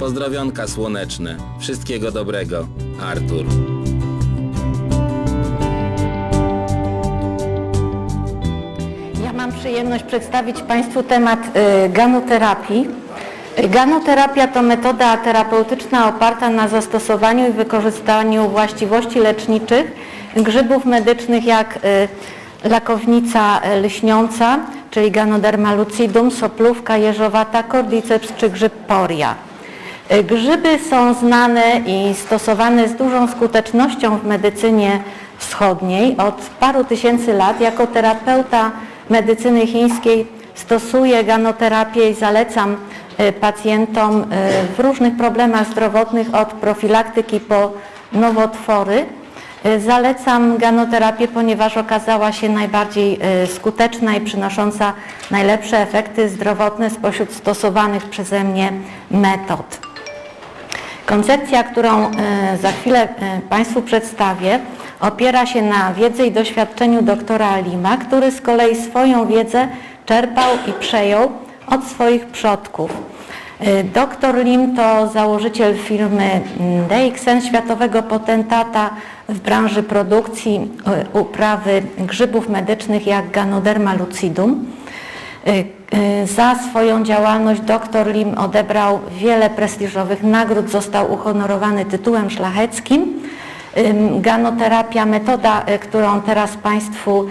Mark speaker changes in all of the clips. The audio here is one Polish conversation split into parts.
Speaker 1: Pozdrowionka słoneczne. Wszystkiego dobrego. Artur.
Speaker 2: Ja mam przyjemność przedstawić Państwu temat y, ganoterapii. Y, Ganoterapia to metoda terapeutyczna oparta na zastosowaniu i wykorzystaniu właściwości leczniczych grzybów medycznych jak y, lakownica lśniąca, czyli Ganoderma lucidum, soplówka jeżowata, cordyceps czy grzyb poria. Y, Grzyby są znane i stosowane z dużą skutecznością w medycynie wschodniej. Od paru tysięcy lat jako terapeuta medycyny chińskiej stosuję ganoterapię i zalecam y, pacjentom y, w różnych problemach zdrowotnych od profilaktyki po nowotwory. Zalecam ganoterapię, ponieważ okazała się najbardziej skuteczna i przynosząca najlepsze efekty zdrowotne spośród stosowanych przeze mnie metod. Koncepcja, którą e, za chwilę e, Państwu przedstawię, opiera się na wiedzy i doświadczeniu doktora Alima, który z kolei swoją wiedzę czerpał i przejął od swoich przodków. E, Doktor Lim to założyciel firmy mm, DXN, światowego potentata w branży produkcji uprawy grzybów medycznych jak Ganoderma lucidum. Y, Za swoją działalność dr Lim odebrał wiele prestiżowych nagród, został uhonorowany tytułem szlacheckim. Ganoterapia, metoda, y, którą teraz Państwu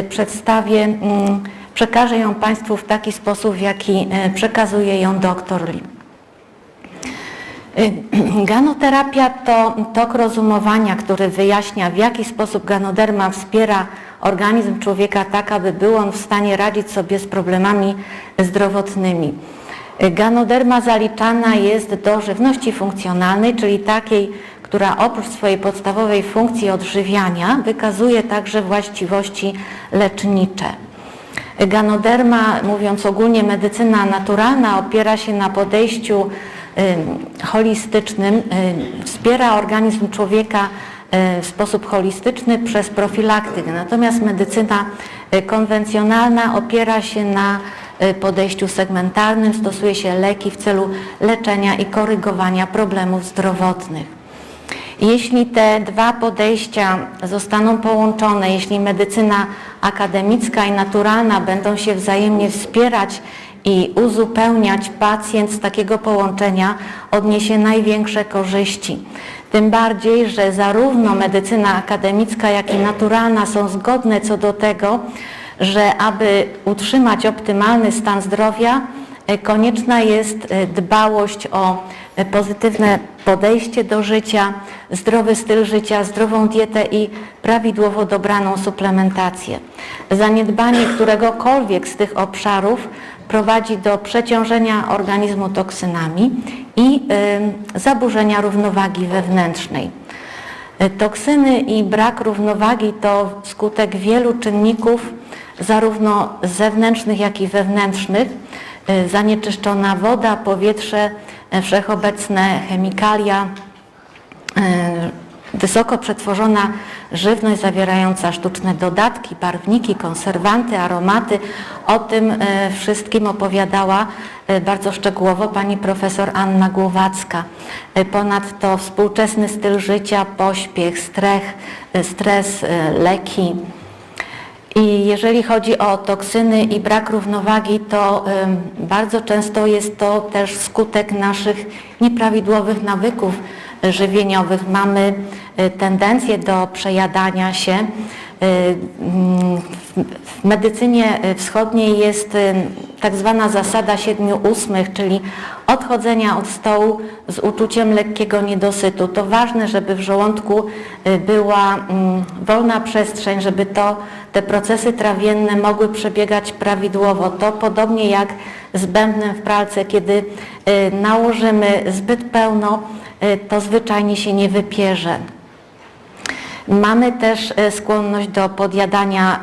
Speaker 2: y, przedstawię, przekażę ją Państwu w taki sposób, w jaki przekazuje ją dr Lim. Y, Ganoterapia to tok rozumowania, który wyjaśnia w jaki sposób ganoderma wspiera organizm człowieka tak, aby był on w stanie radzić sobie z problemami zdrowotnymi. Y, Ganoderma zaliczana jest do żywności funkcjonalnej, czyli takiej, która oprócz swojej podstawowej funkcji odżywiania wykazuje także właściwości lecznicze. Ganoderma, mówiąc ogólnie medycyna naturalna, opiera się na podejściu holistycznym, ym, wspiera organizm człowieka y, w sposób holistyczny przez profilaktykę. Natomiast medycyna y, konwencjonalna opiera się na y, podejściu segmentarnym, stosuje się leki w celu leczenia i korygowania problemów zdrowotnych. Jeśli te dwa podejścia zostaną połączone, jeśli medycyna akademicka i naturalna będą się wzajemnie wspierać i uzupełniać, pacjent z takiego połączenia odniesie największe korzyści. Tym bardziej, że zarówno medycyna akademicka, jak i naturalna są zgodne co do tego, że aby utrzymać optymalny stan zdrowia, E, Konieczna jest e, dbałość o e, pozytywne podejście do życia, zdrowy styl życia, zdrową dietę i prawidłowo dobraną suplementację. Zaniedbanie któregokolwiek z tych obszarów prowadzi do przeciążenia organizmu toksynami i y, zaburzenia równowagi wewnętrznej. E, Toksyny i brak równowagi to skutek wielu czynników, zarówno zewnętrznych, jak i wewnętrznych. E, Zanieczyszczona woda, powietrze, e, wszechobecne chemikalia, wysoko przetworzona żywność zawierająca sztuczne dodatki, barwniki, konserwanty, aromaty. O tym e, wszystkim opowiadała e, bardzo szczegółowo pani profesor Anna Głowacka. E, Ponadto współczesny styl życia, pośpiech, stres, stres leki. I jeżeli chodzi o toksyny i brak równowagi, to bardzo często jest to też skutek naszych nieprawidłowych nawyków żywieniowych. Mamy y, tendencję do przejadania się. Y, mm, w- medycynie wschodniej jest y, tak zwana zasada siedmiu ósmych, czyli odchodzenia od stołu z uczuciem lekkiego niedosytu. To ważne, żeby w żołądku była mm, wolna przestrzeń, żeby to, te procesy trawienne mogły przebiegać prawidłowo. To podobnie jak z bębnem w pralce, kiedy nałożymy zbyt pełno to zwyczajnie się nie wypierze. Mamy też e, skłonność do podjadania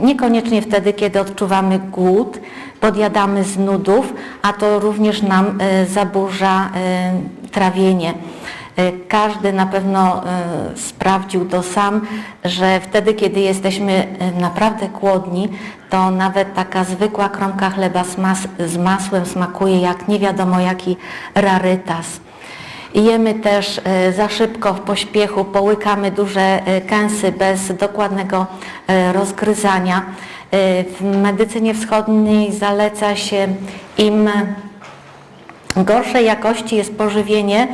Speaker 2: e, niekoniecznie wtedy, kiedy odczuwamy głód, podjadamy z nudów, a to również nam e, zaburza e, trawienie. E, Każdy na pewno e, sprawdził to sam, że wtedy, kiedy jesteśmy e, naprawdę głodni, to nawet taka zwykła kromka chleba z, mas z masłem smakuje jak nie wiadomo jaki rarytas. Jemy też e, za szybko, w pośpiechu, połykamy duże e, kęsy bez dokładnego e, rozgryzania. W medycynie wschodniej zaleca się im gorszej jakości jest pożywienie,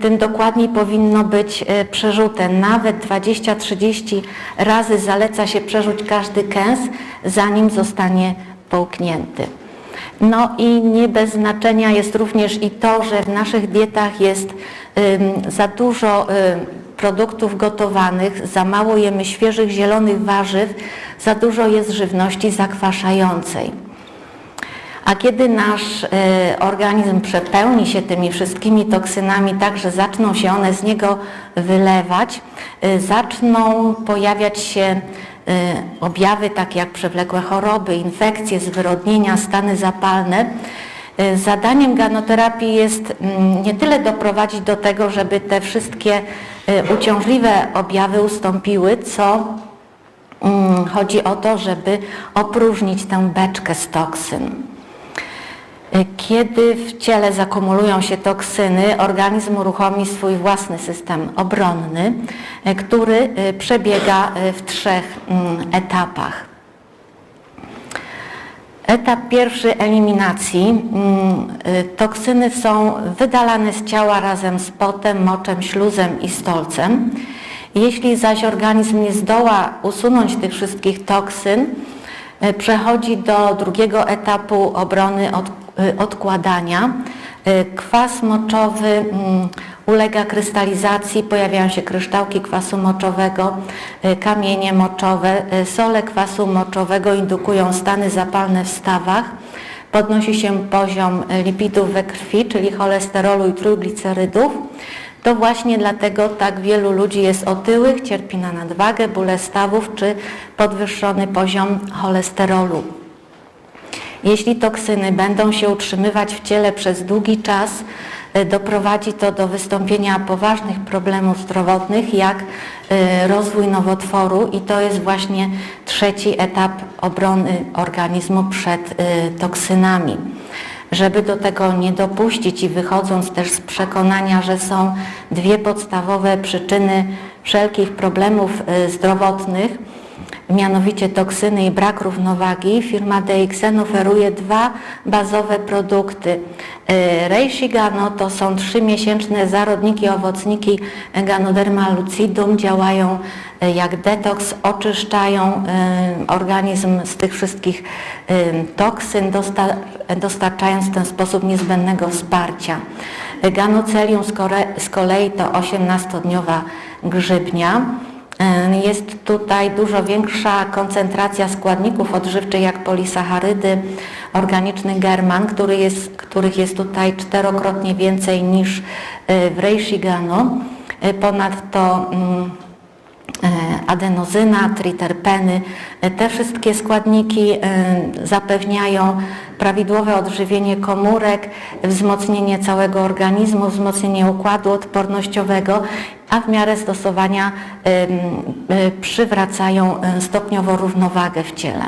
Speaker 2: tym dokładniej powinno być e, przerzute. Nawet 20-30 razy zaleca się przerzuć każdy kęs, zanim zostanie połknięty. No i nie bez znaczenia jest również i to, że w naszych dietach jest za dużo produktów gotowanych, za mało jemy świeżych zielonych warzyw, za dużo jest żywności zakwaszającej. A kiedy nasz e, organizm przepełni się tymi wszystkimi toksynami, tak że zaczną się one z niego wylewać, e, zaczną pojawiać się objawy takie jak przewlekłe choroby, infekcje, zwyrodnienia, stany zapalne. E, Zadaniem ganoterapii jest mm, nie tyle doprowadzić do tego, żeby te wszystkie e, uciążliwe objawy ustąpiły, co mm, chodzi o to, żeby opróżnić tę beczkę z toksyn. Kiedy w ciele zakumulują się toksyny, organizm uruchomi swój własny system obronny, e, który e, przebiega e, w trzech mm, etapach. Etap pierwszy eliminacji. Mm, Toksyny są wydalane z ciała razem z potem, moczem, śluzem i stolcem. Jeśli zaś organizm nie zdoła usunąć tych wszystkich toksyn, przechodzi do drugiego etapu obrony od, y, odkładania. Y, Kwas moczowy mm, ulega krystalizacji, pojawiają się kryształki kwasu moczowego, kamienie moczowe, sole kwasu moczowego indukują stany zapalne w stawach. Podnosi się poziom lipidów we krwi, czyli cholesterolu i trójglicerydów. To właśnie dlatego tak wielu ludzi jest otyłych, cierpi na nadwagę, bóle stawów czy podwyższony poziom cholesterolu. Jeśli toksyny będą się utrzymywać w ciele przez długi czas, e, doprowadzi to do wystąpienia poważnych problemów zdrowotnych, jak e, rozwój nowotworu i to jest właśnie trzeci etap obrony organizmu przed e, toksynami. Żeby do tego nie dopuścić i wychodząc też z przekonania, że są dwie podstawowe przyczyny wszelkich problemów e, zdrowotnych, mianowicie toksyny i brak równowagi, firma DXN oferuje dwa bazowe produkty. E, Reishi-Gano to są trzymiesięczne zarodniki, owocniki Ganoderma lucidum, działają e, jak detoks, oczyszczają e, organizm z tych wszystkich toksyn, dosta- dostarczając w ten sposób niezbędnego wsparcia. Ganocelium z kolei to 18-dniowa grzybnia. Jest tutaj dużo większa koncentracja składników odżywczych jak polisacharydy, organiczny german, który jest, których jest tutaj czterokrotnie więcej niż e, w Reishi-Gano. E, Ponadto mm, e, adenozyna, triterpeny. Te wszystkie składniki zapewniają prawidłowe odżywienie komórek, wzmocnienie całego organizmu, wzmocnienie układu odpornościowego, a w miarę stosowania e, przywracają e, stopniowo równowagę w ciele.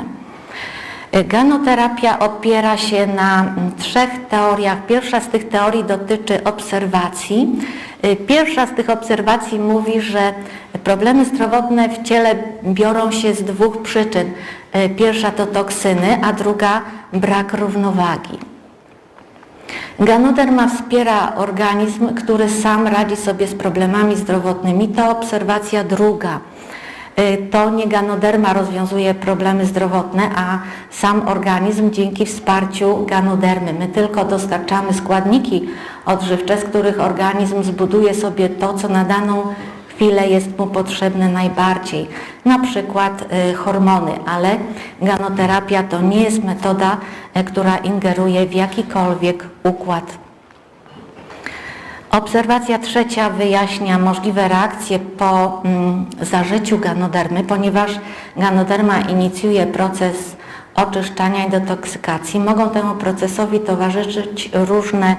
Speaker 2: Ganoterapia opiera się na trzech teoriach. Pierwsza z tych teorii dotyczy obserwacji. Pierwsza z tych obserwacji mówi, że problemy zdrowotne w ciele biorą się z dwóch przyczyn. Pierwsza to toksyny, a druga brak równowagi. Ganoderma wspiera organizm, który sam radzi sobie z problemami zdrowotnymi. To obserwacja druga. Y, To nie ganoderma rozwiązuje problemy zdrowotne, a sam organizm dzięki wsparciu ganodermy. My tylko dostarczamy składniki odżywcze, z których organizm zbuduje sobie to, co na daną chwilę jest mu potrzebne najbardziej, na przykład y, hormony, ale ganoterapia to nie jest metoda, y, która ingeruje w jakikolwiek układ Obserwacja trzecia wyjaśnia możliwe reakcje po mm, zażyciu ganodermy, ponieważ ganoderma inicjuje proces oczyszczania i detoksykacji. Mogą temu procesowi towarzyszyć różne e,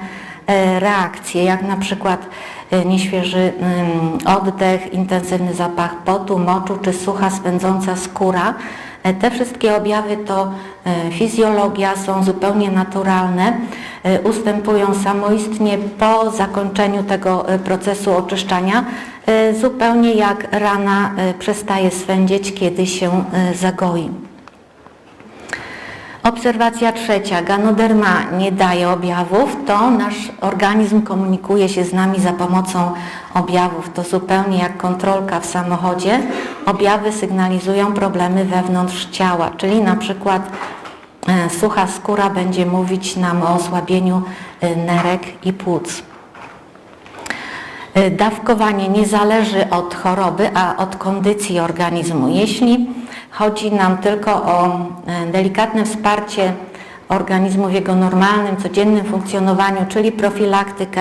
Speaker 2: reakcje, jak na przykład e, nieświeży oddech, intensywny zapach potu, moczu czy sucha swędząca skóra. E, Te wszystkie objawy to e, fizjologia, są zupełnie naturalne, e, ustępują samoistnie po zakończeniu tego e, procesu oczyszczania, e, zupełnie jak rana e, przestaje swędzić, kiedy się e, zagoi. Obserwacja trzecia. Ganoderma nie daje objawów, to nasz organizm komunikuje się z nami za pomocą objawów. To zupełnie jak kontrolka w samochodzie. Objawy sygnalizują problemy wewnątrz ciała, czyli na przykład e, sucha skóra będzie mówić nam o osłabieniu e, nerek i płuc. Y, Dawkowanie nie zależy od choroby, a od kondycji organizmu. Jeśli chodzi nam tylko o y, delikatne wsparcie organizmu w jego normalnym, codziennym funkcjonowaniu, czyli profilaktykę,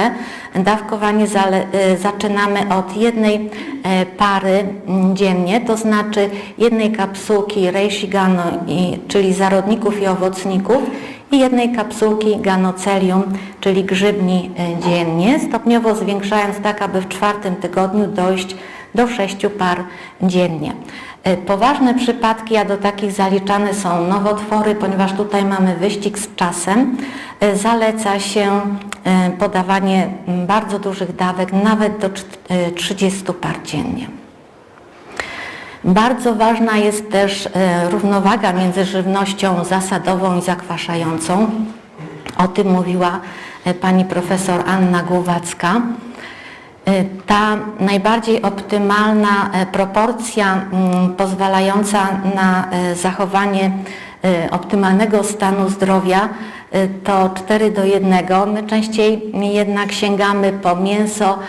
Speaker 2: dawkowanie y, zaczynamy od jednej e, pary dziennie, to znaczy jednej kapsułki Reishigano, i- czyli zarodników i owocników i jednej kapsułki ganocelium, czyli grzybni e, dziennie, stopniowo zwiększając tak, aby w czwartym tygodniu dojść do sześciu par dziennie. E, Poważne przypadki, a do takich zaliczane są nowotwory, ponieważ tutaj mamy wyścig z czasem. E, Zaleca się e, podawanie m, bardzo dużych dawek, nawet do czt- e, 30 par dziennie. Bardzo ważna jest też równowaga między żywnością zasadową i zakwaszającą. O tym mówiła pani profesor Anna Głowacka. E, Ta najbardziej optymalna e, proporcja mm, pozwalająca na e, zachowanie optymalnego stanu zdrowia to 4 do 1. My częściej jednak sięgamy po mięso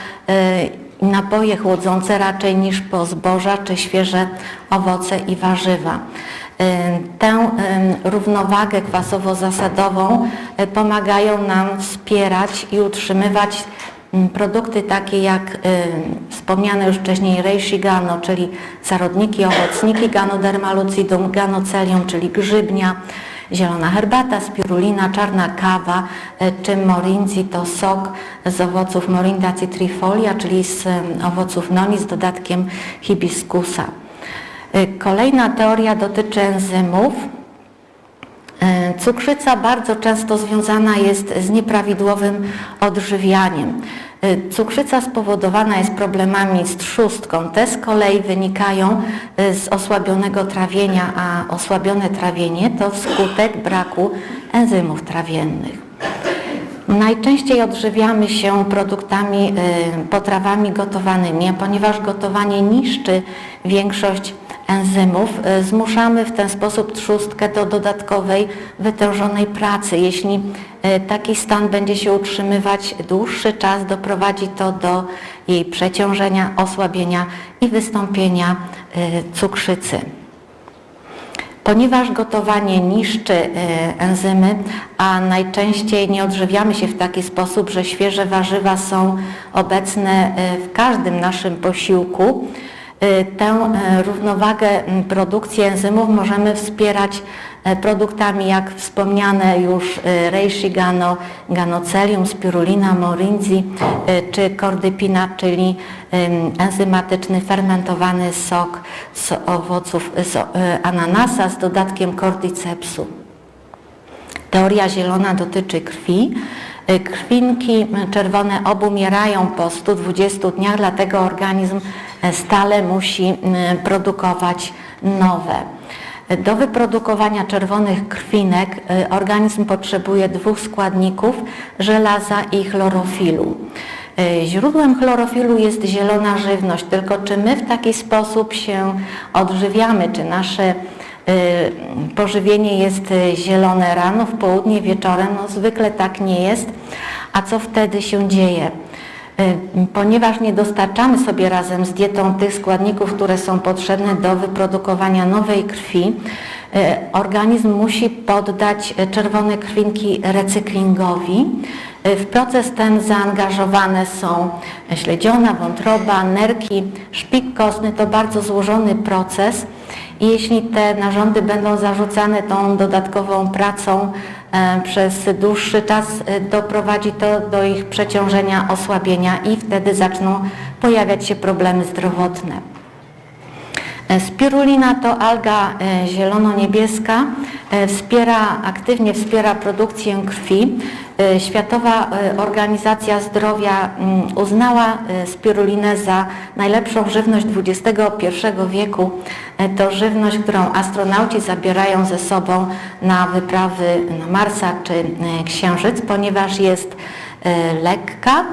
Speaker 2: napoje chłodzące raczej niż po zboża czy świeże owoce i warzywa. Tę równowagę kwasowo-zasadową pomagają nam wspierać i utrzymywać produkty takie jak e, wspomniane już wcześniej Reishigano, czyli zarodniki, owocniki, Ganoderma lucidum, Ganocelium, czyli grzybnia, zielona herbata, spirulina, czarna kawa, e, czy morinzi to sok z owoców Morinda citrifolia, czyli z em, owoców noni z dodatkiem hibiskusa. Kolejna teoria dotyczy enzymów. E, Cukrzyca bardzo często związana jest z nieprawidłowym odżywianiem. E, Cukrzyca spowodowana jest problemami z trzustką. Te z kolei wynikają e, z osłabionego trawienia, a osłabione trawienie to wskutek braku enzymów trawiennych. Najczęściej odżywiamy się produktami, y, potrawami gotowanymi, ponieważ gotowanie niszczy większość enzymów, y, zmuszamy w ten sposób trzustkę do dodatkowej, wytężonej pracy. Jeśli y, taki stan będzie się utrzymywać dłuższy czas, doprowadzi to do jej przeciążenia, osłabienia i wystąpienia cukrzycy. Ponieważ gotowanie niszczy e, enzymy, a najczęściej nie odżywiamy się w taki sposób, że świeże warzywa są obecne e, w każdym naszym posiłku, e, tę równowagę produkcji enzymów możemy wspierać produktami jak wspomniane już e, Reishigano, Ganocelium, Spirulina, Morinzi e, czy Cordypina, czyli enzymatyczny fermentowany sok z owoców z e, ananasa z dodatkiem cordycepsu. Teoria zielona dotyczy krwi. Krwinki czerwone obumierają po 120 dniach, dlatego organizm e, stale musi produkować nowe. Do wyprodukowania czerwonych krwinek y, organizm potrzebuje dwóch składników, żelaza i chlorofilu. Y, Źródłem chlorofilu jest zielona żywność, tylko czy my w taki sposób się odżywiamy, czy nasze Y, pożywienie jest zielone rano, w południe, wieczorem, no zwykle tak nie jest. A co wtedy się dzieje? Y, Ponieważ nie dostarczamy sobie razem z dietą tych składników, które są potrzebne do wyprodukowania nowej krwi, e, organizm musi poddać czerwone krwinki recyklingowi. E, W proces ten zaangażowane są śledziona, wątroba, nerki, szpik kostny. To bardzo złożony proces i jeśli te narządy będą zarzucane tą dodatkową pracą e, przez dłuższy czas, e, doprowadzi to do ich przeciążenia, osłabienia i wtedy zaczną pojawiać się problemy zdrowotne. E, Spirulina to alga zielono-niebieska, wspiera, aktywnie wspiera produkcję krwi. E, Światowa e, Organizacja Zdrowia mm, uznała e, spirulinę za najlepszą żywność XXI wieku. To żywność, którą astronauci zabierają ze sobą na wyprawy na Marsa czy Księżyc, ponieważ jest lekka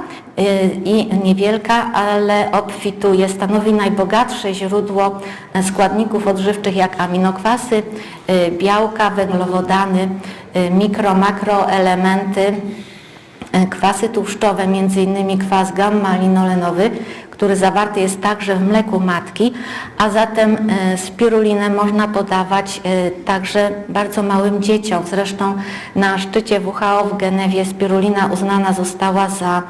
Speaker 2: i niewielka, ale obfituje, stanowi najbogatsze źródło składników odżywczych jak aminokwasy, białka, węglowodany, mikro, makroelementy, e, kwasy tłuszczowe, m.in. kwas gamma-linolenowy, który zawarty jest także w mleku matki, a zatem e, spirulinę można podawać także bardzo małym dzieciom. Zresztą na szczycie WHO w Genewie spirulina uznana została za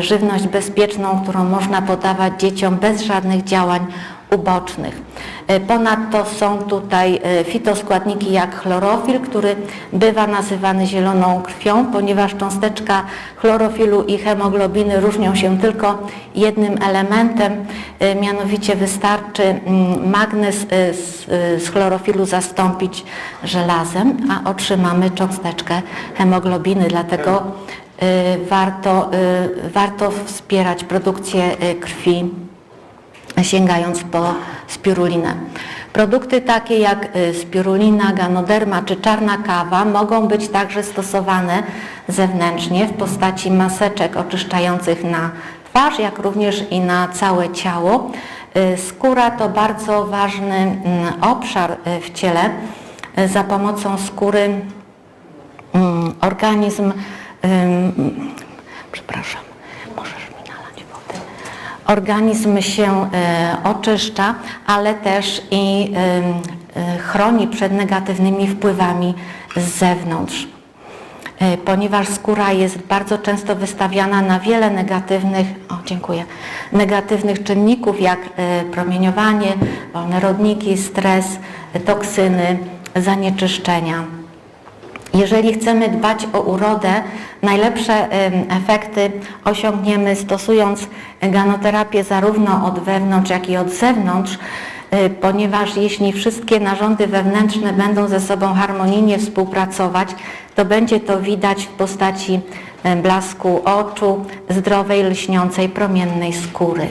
Speaker 2: żywność bezpieczną, którą można podawać dzieciom bez żadnych działań ubocznych. E, Ponadto są tutaj e, fitoskładniki jak chlorofil, który bywa nazywany zieloną krwią, ponieważ cząsteczka chlorofilu i hemoglobiny różnią się tylko jednym elementem, e, mianowicie wystarczy mm, magnez z, chlorofilu zastąpić żelazem, a otrzymamy cząsteczkę hemoglobiny, dlatego warto, warto wspierać produkcję krwi sięgając po spirulinę. Produkty takie jak y, spirulina, ganoderma czy czarna kawa mogą być także stosowane zewnętrznie w postaci maseczek oczyszczających na twarz, jak również i na całe ciało. Y, Skóra to bardzo ważny mm, obszar y, w ciele. Za pomocą skóry mm, organizm, przepraszam. Organizm się e, oczyszcza, ale też i e, chroni przed negatywnymi wpływami z zewnątrz. E, Ponieważ skóra jest bardzo często wystawiana na wiele negatywnych, o dziękuję, negatywnych czynników jak promieniowanie, wolne rodniki, stres, toksyny, zanieczyszczenia. Jeżeli chcemy dbać o urodę, najlepsze efekty osiągniemy stosując ganoterapię zarówno od wewnątrz, jak i od zewnątrz, y, ponieważ jeśli wszystkie narządy wewnętrzne będą ze sobą harmonijnie współpracować, to będzie to widać w postaci blasku oczu, zdrowej, lśniącej, promiennej skóry.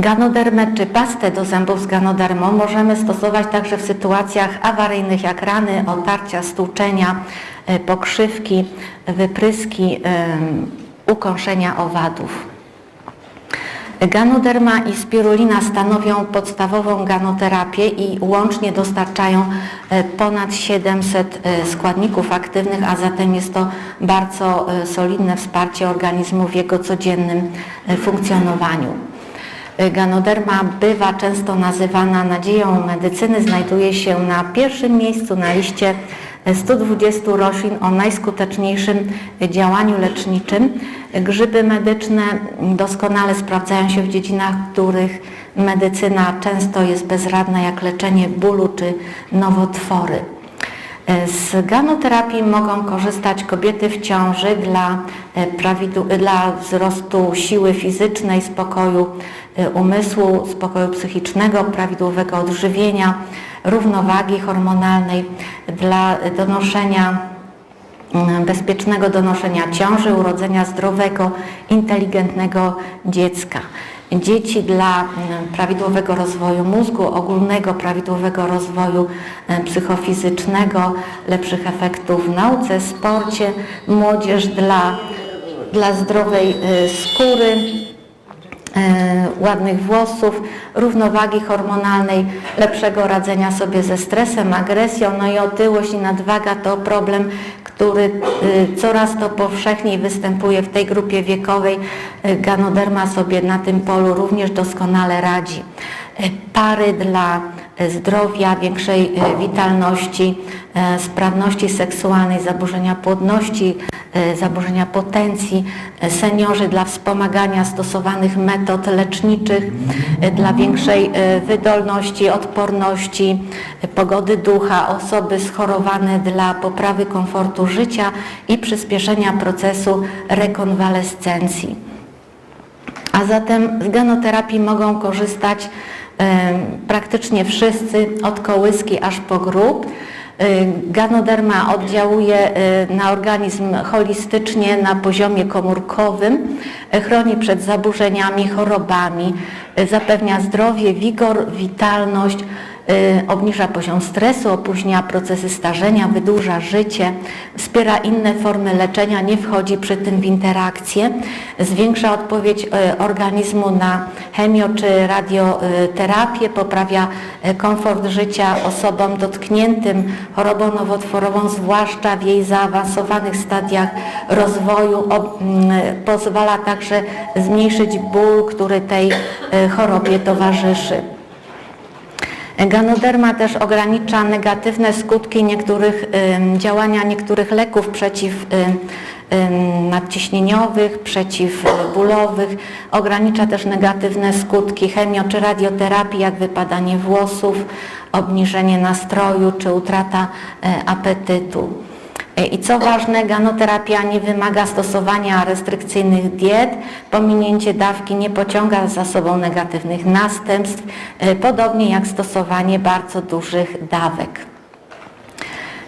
Speaker 2: Ganodermę czy pastę do zębów z ganodermą możemy stosować także w sytuacjach awaryjnych jak rany, otarcia, stłuczenia, e, pokrzywki, wypryski, ukąszenia owadów. Ganoderma i spirulina stanowią podstawową ganoterapię i łącznie dostarczają e, ponad 700 e, składników aktywnych, a zatem jest to bardzo solidne wsparcie organizmu w jego codziennym funkcjonowaniu. Ganoderma bywa często nazywana nadzieją medycyny, znajduje się na pierwszym miejscu na liście 120 roślin o najskuteczniejszym działaniu leczniczym. Grzyby medyczne doskonale sprawdzają się w dziedzinach, w których medycyna często jest bezradna, jak leczenie bólu czy nowotwory. Z ganoterapii mogą korzystać kobiety w ciąży dla, e, prawidu- dla wzrostu siły fizycznej, spokoju e, umysłu, spokoju psychicznego, prawidłowego odżywienia, równowagi hormonalnej, dla donoszenia mm, bezpiecznego donoszenia ciąży, urodzenia zdrowego, inteligentnego dziecka. Dzieci dla mm, prawidłowego rozwoju mózgu, ogólnego prawidłowego rozwoju e, psychofizycznego, lepszych efektów w nauce, sporcie, młodzież dla, dla zdrowej e, skóry, ładnych włosów, równowagi hormonalnej, lepszego radzenia sobie ze stresem, agresją, no i otyłość i nadwaga to problem, który y, coraz to powszechniej występuje w tej grupie wiekowej. Y, Ganoderma sobie na tym polu również doskonale radzi. Pary dla zdrowia, większej y, witalności, y, sprawności seksualnej, zaburzenia płodności, y, zaburzenia potencji, seniorzy dla wspomagania stosowanych metod leczniczych, dla większej wydolności, odporności, pogody ducha, osoby schorowane dla poprawy komfortu życia i przyspieszenia procesu rekonwalescencji. A zatem z genoterapii mogą korzystać praktycznie wszyscy, od kołyski aż po grób. Ganoderma oddziałuje na organizm holistycznie na poziomie komórkowym, y, chroni przed zaburzeniami, chorobami, y, zapewnia zdrowie, wigor, witalność, obniża poziom stresu, opóźnia procesy starzenia, wydłuża życie, wspiera inne formy leczenia, nie wchodzi przy tym w interakcję, zwiększa odpowiedź y, organizmu na chemio czy radioterapię, poprawia y, komfort życia osobom dotkniętym chorobą nowotworową, zwłaszcza w jej zaawansowanych stadiach rozwoju, mm, pozwala także zmniejszyć ból, który tej y, chorobie towarzyszy. Ganoderma też ogranicza negatywne skutki niektórych działania niektórych leków przeciw nadciśnieniowych, przeciwbólowych. Ogranicza też negatywne skutki chemio czy radioterapii, jak wypadanie włosów, obniżenie nastroju czy utrata e, apetytu. E, I co ważne, ganoterapia nie wymaga stosowania restrykcyjnych diet, pominięcie dawki nie pociąga za sobą negatywnych następstw, e, podobnie jak stosowanie bardzo dużych dawek.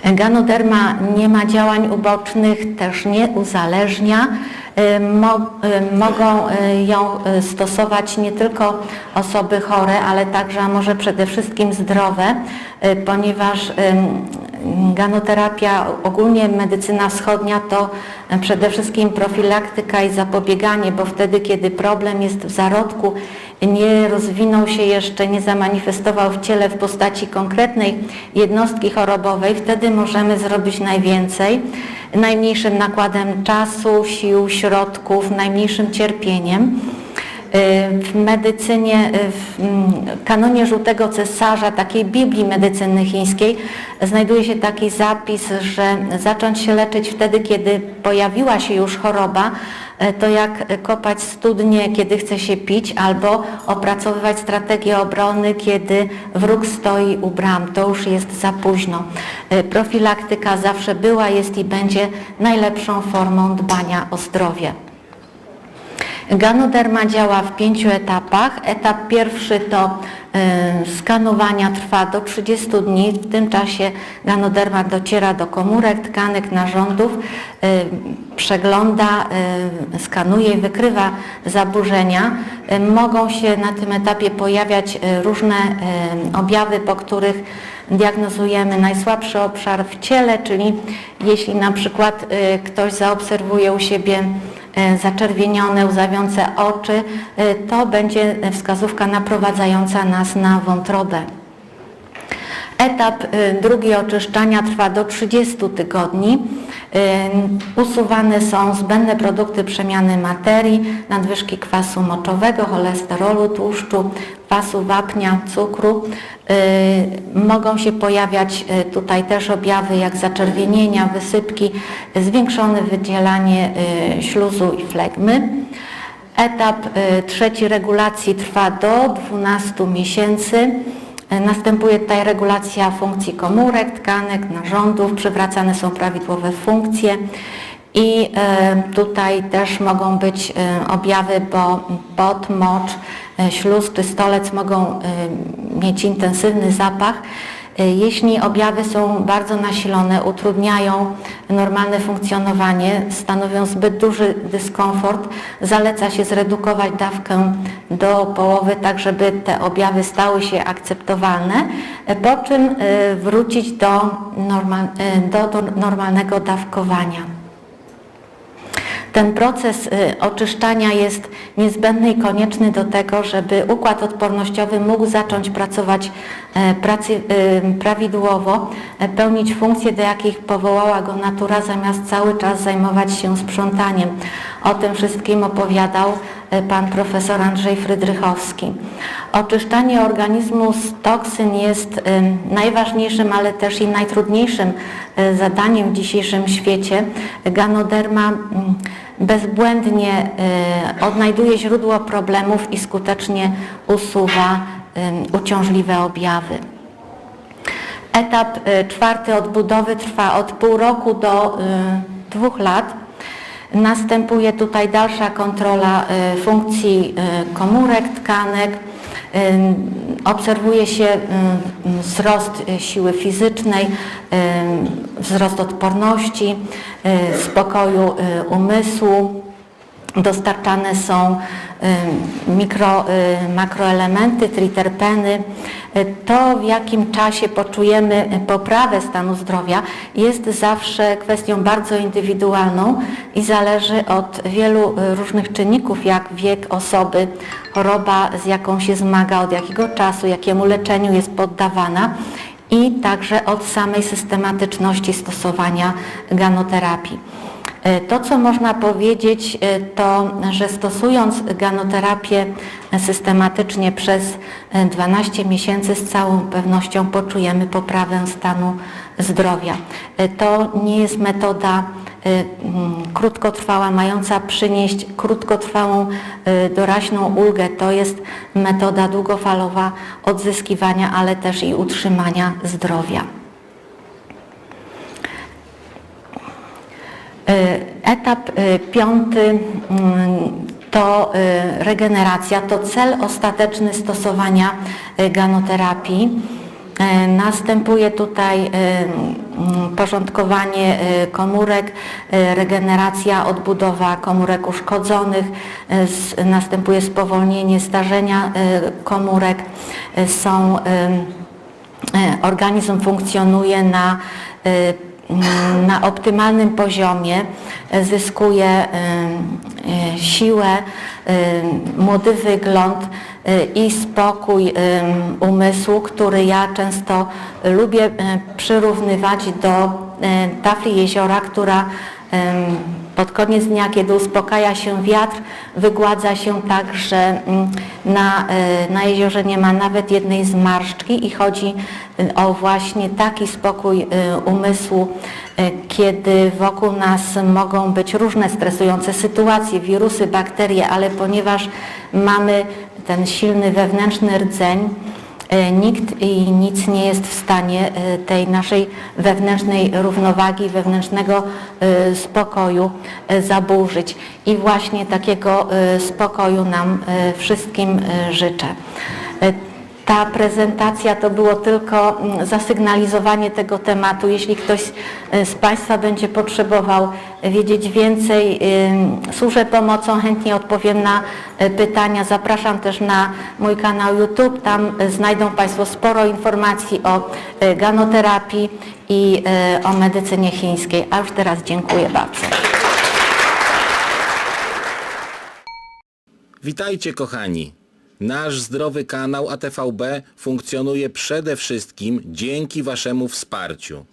Speaker 2: Ganoderma nie ma działań ubocznych, też nie uzależnia. Mo, mogą ją stosować nie tylko osoby chore, ale także, a może przede wszystkim zdrowe, ponieważ ganoterapia, ogólnie medycyna wschodnia to y, przede wszystkim profilaktyka i zapobieganie, bo wtedy, kiedy problem jest w zarodku, nie rozwinął się jeszcze, nie zamanifestował w ciele w postaci konkretnej jednostki chorobowej, wtedy możemy zrobić najwięcej, najmniejszym nakładem czasu, sił, środków, najmniejszym cierpieniem. W medycynie, y, w mm, kanonie żółtego cesarza, takiej Biblii medycyny chińskiej, znajduje się taki zapis, że zacząć się leczyć wtedy, kiedy pojawiła się już choroba, y, to jak kopać studnie, kiedy chce się pić, albo opracowywać strategię obrony, kiedy wróg stoi u bram. To już jest za późno. Y, Profilaktyka zawsze była, jest i będzie najlepszą formą dbania o zdrowie. Ganoderma działa w pięciu etapach. Etap pierwszy to y, skanowania trwa do 30 dni. W tym czasie ganoderma dociera do komórek, tkanek, narządów, y, przegląda, y, skanuje i wykrywa zaburzenia. Mogą się na tym etapie pojawiać różne objawy, po których diagnozujemy najsłabszy obszar w ciele, czyli jeśli na przykład ktoś zaobserwuje u siebie zaczerwienione, łzawiące oczy, e, to będzie wskazówka naprowadzająca nas na wątrobę. Etap e, drugi oczyszczania trwa do 30 tygodni. E, Usuwane są zbędne produkty przemiany materii, nadwyżki kwasu moczowego, cholesterolu, tłuszczu, kwasu wapnia, cukru. E, Mogą się pojawiać tutaj też objawy jak zaczerwienienia, wysypki, zwiększone wydzielanie śluzu i flegmy. Etap y, trzeci regulacji trwa do 12 miesięcy. Y, Następuje tutaj regulacja funkcji komórek, tkanek, narządów, przywracane są prawidłowe funkcje i y, tutaj też mogą być y, objawy, bo pot, mocz, śluz czy stolec mogą mieć intensywny zapach. Y, Jeśli objawy są bardzo nasilone, utrudniają normalne funkcjonowanie, stanowią zbyt duży dyskomfort, zaleca się zredukować dawkę do połowy, tak żeby te objawy stały się akceptowalne, y, po czym y, wrócić do, normal, do normalnego dawkowania. Ten proces y, oczyszczania jest niezbędny i konieczny do tego, żeby układ odpornościowy mógł zacząć pracować e, pracy, y, prawidłowo, e, pełnić funkcje, do jakich powołała go natura, zamiast cały czas zajmować się sprzątaniem. O tym wszystkim opowiadał pan profesor Andrzej Frydrychowski. Oczyszczanie organizmu z toksyn jest em, najważniejszym, ale też i najtrudniejszym e, zadaniem w dzisiejszym świecie. Ganoderma mm, bezbłędnie e, odnajduje źródło problemów i skutecznie usuwa uciążliwe objawy. Etap e, czwarty odbudowy trwa od pół roku do e, dwóch lat. Następuje tutaj dalsza kontrola e, funkcji e, komórek, tkanek. E, Obserwuje się wzrost siły fizycznej, wzrost odporności, spokoju umysłu. Dostarczane są y, mikro, y, makroelementy, triterpeny. Y, To, w jakim czasie poczujemy poprawę stanu zdrowia, jest zawsze kwestią bardzo indywidualną i zależy od wielu różnych czynników, jak wiek osoby, choroba, z jaką się zmaga, od jakiego czasu, jakiemu leczeniu jest poddawana i także od samej systematyczności stosowania ganoterapii. E, To, co można powiedzieć, e, to, że stosując ganoterapię systematycznie przez e, 12 miesięcy z całą pewnością poczujemy poprawę stanu zdrowia. E, To nie jest metoda e, mm, krótkotrwała, mająca przynieść krótkotrwałą e, doraźną ulgę. To jest metoda długofalowa odzyskiwania, ale też i utrzymania zdrowia. Etap y, piąty mm, to y, regeneracja, to cel ostateczny stosowania ganoterapii. Następuje tutaj mm, porządkowanie komórek, regeneracja, odbudowa komórek uszkodzonych, następuje spowolnienie starzenia komórek, są E, organizm funkcjonuje na, e, na optymalnym poziomie, e, zyskuje e, siłę, młody wygląd e, i spokój umysłu, który ja często lubię przyrównywać do tafli jeziora, która pod koniec dnia, kiedy uspokaja się wiatr, wygładza się tak, że mm, na, e, na jeziorze nie ma nawet jednej zmarszczki i chodzi e, o właśnie taki spokój e, umysłu, e, kiedy wokół nas mogą być różne stresujące sytuacje, wirusy, bakterie, ale ponieważ mamy ten silny wewnętrzny rdzeń, Nikt i nic nie jest w stanie e, tej naszej wewnętrznej równowagi, wewnętrznego e, spokoju e, zaburzyć. I właśnie takiego e, spokoju nam e, wszystkim e, życzę. Ta prezentacja to było tylko mm, zasygnalizowanie tego tematu. Jeśli ktoś e, z Państwa będzie potrzebował wiedzieć więcej, ym, służę pomocą, chętnie odpowiem na pytania. Zapraszam też na mój kanał YouTube. Tam znajdą Państwo sporo informacji o ganoterapii i o medycynie chińskiej. A już teraz dziękuję bardzo.
Speaker 1: Witajcie kochani. Nasz zdrowy kanał ATVB funkcjonuje przede wszystkim dzięki Waszemu wsparciu.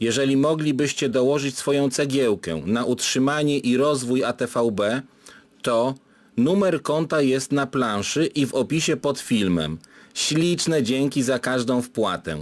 Speaker 1: Jeżeli moglibyście dołożyć swoją cegiełkę na utrzymanie i rozwój ATVB, to numer konta jest na planszy i w opisie pod filmem. Śliczne dzięki za każdą wpłatę.